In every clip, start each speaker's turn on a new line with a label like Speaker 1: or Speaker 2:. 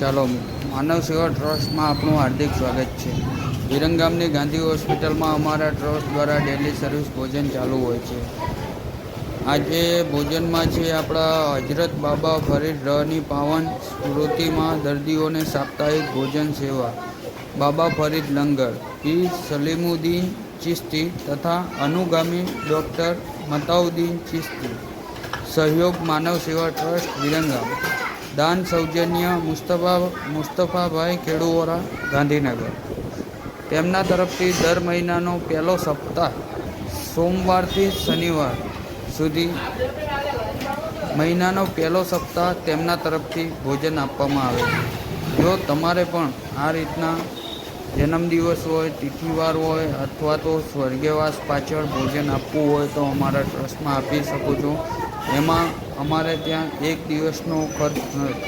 Speaker 1: ચાલો, માનવ સેવા ટ્રસ્ટમાં આપણું હાર્દિક સ્વાગત છે. વિરંગામની ગાંધી હોસ્પિટલમાં અમારા ટ્રસ્ટ દ્વારા ડેલી સર્વિસ ભોજન ચાલુ હોય છે. આજે ભોજનમાં છે આપણા હજરત બાબા ફરીદ રહની પાવન સ્મૃતિમાં દર્દીઓને સાપ્તાહિક ભોજન સેવા, બાબા ફરીદ લંગર પી સલીમુદ્દીન ચિસ્તી તથા અનુગામી ડૉક્ટર મતાઉદ્દીન ચિસ્તી. સહયોગ માનવ સેવા ટ્રસ્ટ વિરંગામ દાન સૌજન્ય મુસ્તફા મુસ્તફાભાઈ ખેડુઓરા ગાંધીનગર. તેમના તરફથી દર મહિનાનો પહેલો સપ્તાહ સોમવારથી શનિવાર સુધી મહિનાનો પહેલો સપ્તાહ તેમના તરફથી ભોજન આપવામાં આવે છે. જો તમારે પણ આ રીતના જન્મદિવસ હોય, તિથિવાર હોય અથવા તો સ્વર્ગવાસ પાછળ ભોજન આપવું હોય તો અમારા ટ્રસ્ટમાં આપી શકો છો. એમાં અમારે ત્યાં એક દિવસનો ખર્ચ,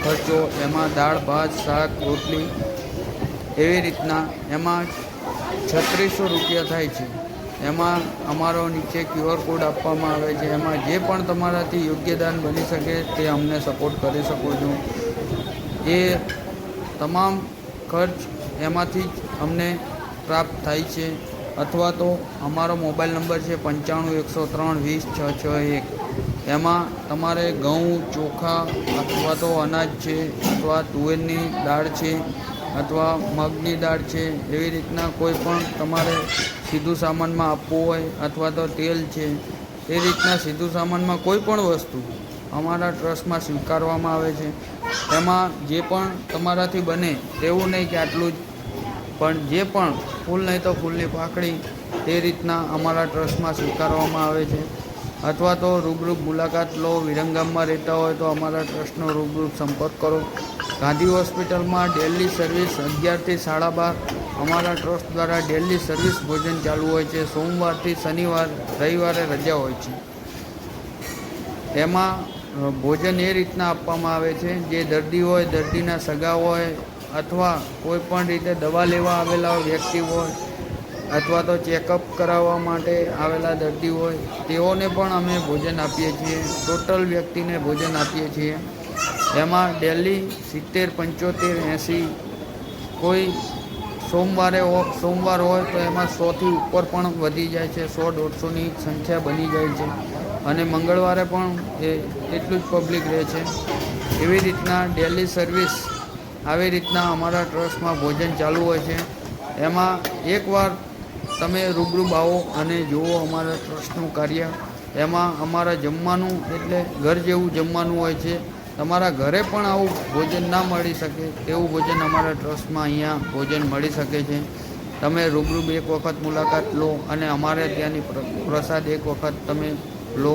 Speaker 1: ખર્ચો, એમાં દાળ, ભાત, શાક, રોટલી એવી રીતના એમાં છત્રીસો રૂપિયા થાય છે. એમાં અમારો નીચે ક્યુઆર કોડ આપવામાં આવે છે. એમાં જે પણ તમારાથી યોગ્ય દાન બની શકે તે અમને સપોર્ટ કરી શકો છો. એ તમામ ખર્ચ એમાંથી જ અમને પ્રાપ્ત થાય છે. અથવા તો અમારો મોબાઈલ નંબર છે પંચાણું એકસો ત્રણ વીસ છ છ એક. એમાં તમારે ઘઉં, ચોખા અથવા તો અનાજ છે, અથવા તુવેરની દાળ છે, અથવા મગની દાળ છે, એવી રીતના કોઈ પણ તમારે સીધું સામાનમાં આપવું હોય અથવા તો તેલ છે, એ રીતના સીધું સામાનમાં કોઈ પણ વસ્તુ અમારા ટ્રસ્ટમાં સ્વીકારવામાં આવે છે. એમાં જે પણ તમારાથી બને, તેવું નહીં કે આટલું જ. પણ જે પણ ફૂલ નહીં તો ફૂલની પાકડી તે રીતના અમારા ટ્રસ્ટમાં સ્વીકારવામાં આવે છે. અથવા તો રૂબરૂ મુલાકાત લો, વિરંગામમાં રહેતા હોય તો અમારા ટ્રસ્ટનો રૂબરૂ સંપર્ક કરો. ગાંધી હોસ્પિટલમાં ડેલી સર્વિસ અગિયારથી સાડા બાર. અમારા ટ્રસ્ટ દ્વારા ડેલી સર્વિસ ભોજન ચાલુ હોય છે. સોમવારથી શનિવાર, રવિવારે રજા હોય છે. તેમાં ભોજન એ રીતના આપવામાં આવે છે. જે દર્દી હોય, દર્દીના સગા હોય અથવા કોઈ પણ રીતે દવા લેવા આવેલા વ્યક્તિ હોય અથવા તો ચેકઅપ કરાવવા માટે આવેલા દર્દી હોય, તેઓને પણ અમે ભોજન આપીએ છીએ. ટોટલ વ્યક્તિને ભોજન આપીએ છીએ. એમાં ડેલી સિત્તેર, પંચોતેર, એંસી, કોઈ સોમવારે સોમવાર હોય તો એમાં સોથી ઉપર પણ વધી જાય છે. સો, દોઢસોની સંખ્યા બની જાય છે. અને મંગળવારે પણ એ, એટલું જ પબ્લિક રહે છે. એવી રીતના ડેલી સર્વિસ આવી રીતના અમારા ટ્રસ્ટમાં ભોજન ચાલુ હોય છે. એમાં એકવાર તમે રૂબરૂ આવો અને જુઓ અમારા ટ્રસ્ટનું કાર્ય. એમાં અમારા જમવાનું એટલે ઘર જેવું જમવાનું હોય છે. તમારા ઘરે પણ આવું ભોજન ના મળી શકે તેવું ભોજન અમારા ટ્રસ્ટમાં અહીંયા ભોજન મળી શકે છે. તમે રૂબરૂ એક વખત મુલાકાત લો અને અમારે ત્યાંની પ્રસાદ એક વખત તમે લો.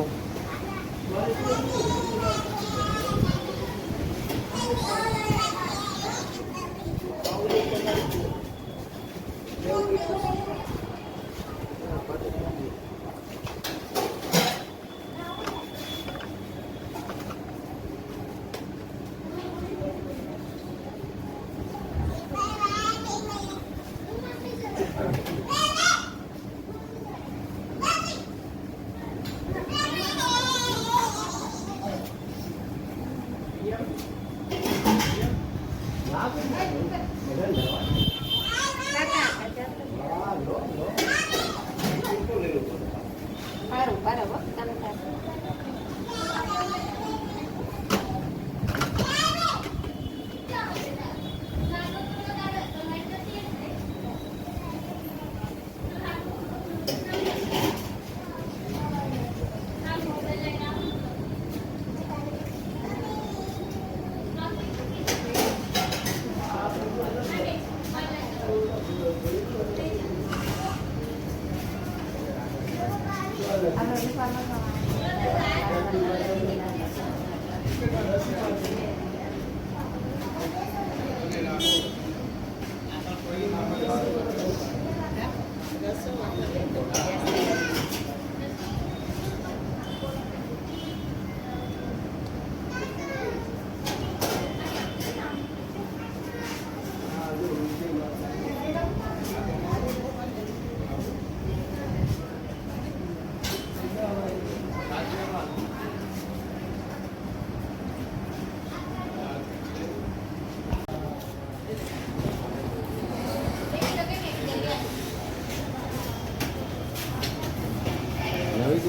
Speaker 2: હમ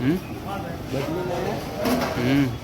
Speaker 2: હમ
Speaker 1: Thank you.